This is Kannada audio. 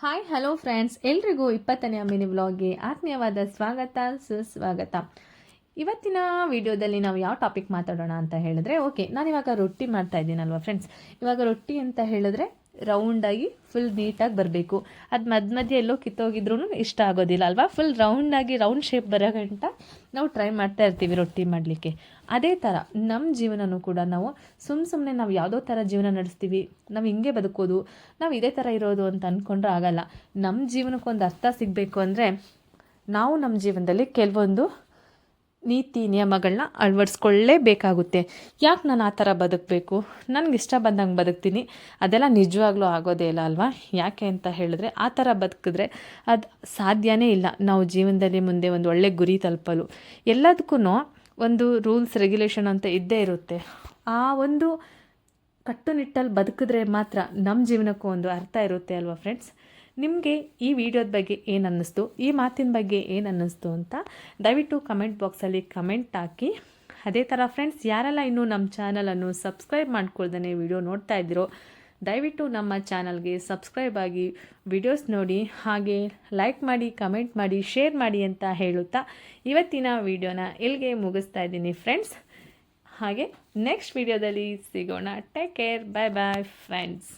ಹಾಯ್ ಹಲೋ ಫ್ರೆಂಡ್ಸ್ ಎಲ್ರಿಗೂ ಇಪ್ಪತ್ತನೇ ಮಿನಿ ವ್ಲಾಗ್ಗೆ ಆತ್ಮೀಯವಾದ ಸ್ವಾಗತ, ಸುಸ್ವಾಗತ. ಇವತ್ತಿನ ವಿಡಿಯೋದಲ್ಲಿ ನಾವು ಯಾವ ಟಾಪಿಕ್ ಮಾತಾಡೋಣ ಅಂತ ಹೇಳಿದ್ರೆ ಓಕೆ ನಾನು ಇವಾಗ ರೊಟ್ಟಿ ಮಾಡ್ತಾ ಇದ್ದೀನಲ್ವ ಫ್ರೆಂಡ್ಸ್ ಇವಾಗ ರೊಟ್ಟಿ ಅಂತ ಹೇಳಿದ್ರೆ ರೌಂಡಾಗಿ ಫುಲ್ ನೀಟಾಗಿ ಬರಬೇಕು. ಅದು ಮಧ್ಯ ಮಧ್ಯೆ ಎಲ್ಲೋ ಕಿತ್ತೋಗಿದ್ರೂ ಇಷ್ಟ ಆಗೋದಿಲ್ಲ ಅಲ್ವಾ? ಫುಲ್ ರೌಂಡಾಗಿ ರೌಂಡ್ ಶೇಪ್ ಬರೋ ಗಂಟ ನಾವು ಟ್ರೈ ಮಾಡ್ತಾ ಇರ್ತೀವಿ ರೊಟ್ಟಿ ಮಾಡಲಿಕ್ಕೆ. ಅದೇ ಥರ ನಮ್ಮ ಜೀವನನೂ ಕೂಡ ನಾವು ಸುಮ್ಮ ಸುಮ್ಮನೆ ನಾವು ಯಾವುದೋ ಥರ ಜೀವನ ನಡೆಸ್ತೀವಿ, ನಾವು ಹಿಂಗೆ ಬದುಕೋದು, ನಾವು ಇದೇ ಥರ ಇರೋದು ಅಂತ ಅಂದ್ಕೊಂಡ್ರೆ ಆಗಲ್ಲ. ನಮ್ಮ ಜೀವನಕ್ಕೊಂದು ಅರ್ಥ ಸಿಗಬೇಕು ಅಂದರೆ ನಾವು ನಮ್ಮ ಜೀವನದಲ್ಲಿ ಕೆಲವೊಂದು ನೀತಿ ನಿಯಮಗಳನ್ನ ಅಳವಡಿಸ್ಕೊಳ್ಳೇಬೇಕಾಗುತ್ತೆ. ಯಾಕೆ ನಾನು ಆ ಥರ ಬದುಕಬೇಕು? ನನಗೆ ಇಷ್ಟ ಬಂದಂಗೆ ಬದುಕ್ತೀನಿ. ಅದೆಲ್ಲ ನಿಜವಾಗ್ಲೂ ಆಗೋದೇ ಇಲ್ಲ ಅಲ್ವಾ? ಯಾಕೆ ಅಂತ ಹೇಳಿದ್ರೆ ಆ ಥರ ಬದುಕಿದ್ರೆ ಅದು ಸಾಧ್ಯವೇ ಇಲ್ಲ. ನಾವು ಜೀವನದಲ್ಲಿ ಮುಂದೆ ಒಂದು ಒಳ್ಳೆ ಗುರಿ ತಲುಪಲು. ಎಲ್ಲದಕ್ಕೂ ಒಂದು ರೂಲ್ಸ್, ರೆಗ್ಯುಲೇಷನ್ ಅಂತ ಇದ್ದೇ ಇರುತ್ತೆ. ಆ ಒಂದು ಕಟ್ಟುನಿಟ್ಟಲ್ಲಿ ಬದುಕಿದ್ರೆ ಮಾತ್ರ ನಮ್ಮ ಜೀವನಕ್ಕೂ ಒಂದು ಅರ್ಥ ಇರುತ್ತೆ ಅಲ್ವಾ, ಫ್ರೆಂಡ್ಸ್? ನಿಮಗೆ ಈ ವಿಡಿಯೋದ ಬಗ್ಗೆ ಏನು ಅನ್ನಿಸ್ತು? ಈ ಮಾತಿನ ಬಗ್ಗೆ ಏನು ಅನ್ನಿಸ್ತು ಅಂತ ದಯವಿಟ್ಟು ಕಮೆಂಟ್ ಬಾಕ್ಸಲ್ಲಿ ಕಮೆಂಟ್ ಹಾಕಿ. ಅದೇ ಥರ ಫ್ರೆಂಡ್ಸ್ ಯಾರೆಲ್ಲ ಇನ್ನೂ ನಮ್ಮ ಚಾನಲನ್ನು ಸಬ್ಸ್ಕ್ರೈಬ್ ಮಾಡ್ಕೊಳ್ದೇ ವಿಡಿಯೋ ನೋಡ್ತಾ ಇದ್ದೀರೋ, ದಯವಿಟ್ಟು ನಮ್ಮ ಚಾನಲ್ಗೆ ಸಬ್ಸ್ಕ್ರೈಬ್ ಆಗಿ ವಿಡಿಯೋಸ್ ನೋಡಿ, ಹಾಗೆ ಲೈಕ್ ಮಾಡಿ ಕಮೆಂಟ್ ಮಾಡಿ ಶೇರ್ ಮಾಡಿ ಅಂತ ಹೇಳುತ್ತಾ ಇವತ್ತಿನ ವಿಡಿಯೋನ ಇಲ್ಲಿಗೆ ಮುಗಿಸ್ತಾ ಇದ್ದೀನಿ ಫ್ರೆಂಡ್ಸ್ ಹಾಗೆ ನೆಕ್ಸ್ಟ್ ವಿಡಿಯೋದಲ್ಲಿ ಸಿಗೋಣ. Take care bye bye friends